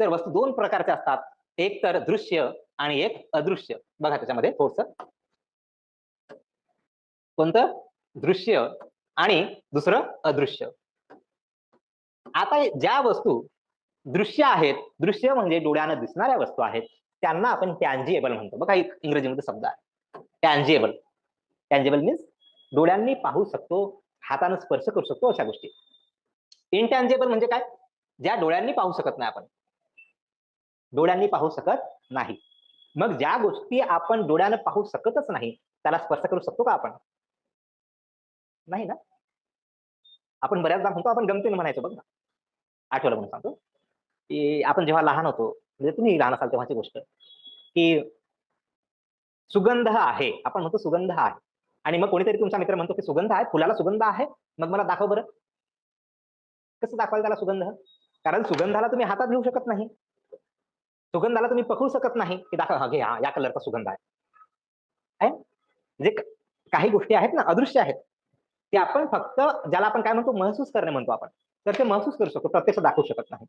तर वस्तू दोन प्रकारच्या असतात. एक तर दृश्य आणि एक अदृश्य. बघा त्याच्यामध्ये थोडस. कोणतं? दृश्य आणि दुसरं अदृश्य. आता ज्या वस्तू दृश्य आहेत दृश्य म्हणजे डोळ्यानं दिसणाऱ्या वस्तू आहेत त्यांना आपण टॅन्जिएबल म्हणतो. बघा एक इंग्रजीमध्ये शब्द आहे. टॅन्जिएबल टॅन्जिएबल मीन्स डोळ्यांनी पाहू शकतो हातानं स्पर्श करू शकतो अशा गोष्टी. इनटॅन्जिएबल म्हणजे काय? ज्या डोळ्यांनी पाहू शकत नाही आपण. डोळ्यांनी पाहू शकत नाही. मग ज्या गोष्टी आपण डोळ्यानं पाहू शकतच नाही त्याला स्पर्श करू शकतो का आपण? नाही ना? आपण बऱ्याचदा म्हणतो आपण गमतीनं म्हणायचो बघ ना. आठवलं म्हणून सांगतो. की आपण जेव्हा लहान होतो म्हणजे तुम्ही लहान असाल तेव्हाची गोष्ट की सुगंध आहे आपण म्हणतो सुगंध आहे. आणि मग कोणीतरी तुमचा मित्र म्हणतो की सुगंध आहे फुलाला सुगंध आहे मग मला दाखव बरं. कसं दाखवाल त्याला सुगंध? कारण सुगंधाला तुम्ही हातात घेऊ शकत नाही. सुगंधाला तुम्ही पकडू शकत नाही. की दाखव. हा घे हा या कलरचा सुगंध आहे. जे काही गोष्टी आहेत ना अदृश्य आहेत. ते आपण फक्त ज्याला आपण काय म्हणतो महसूस करणे म्हणतो आपण. तर ते महसूस करू शकतो. प्रत्यक्ष दाखवू शकत नाही.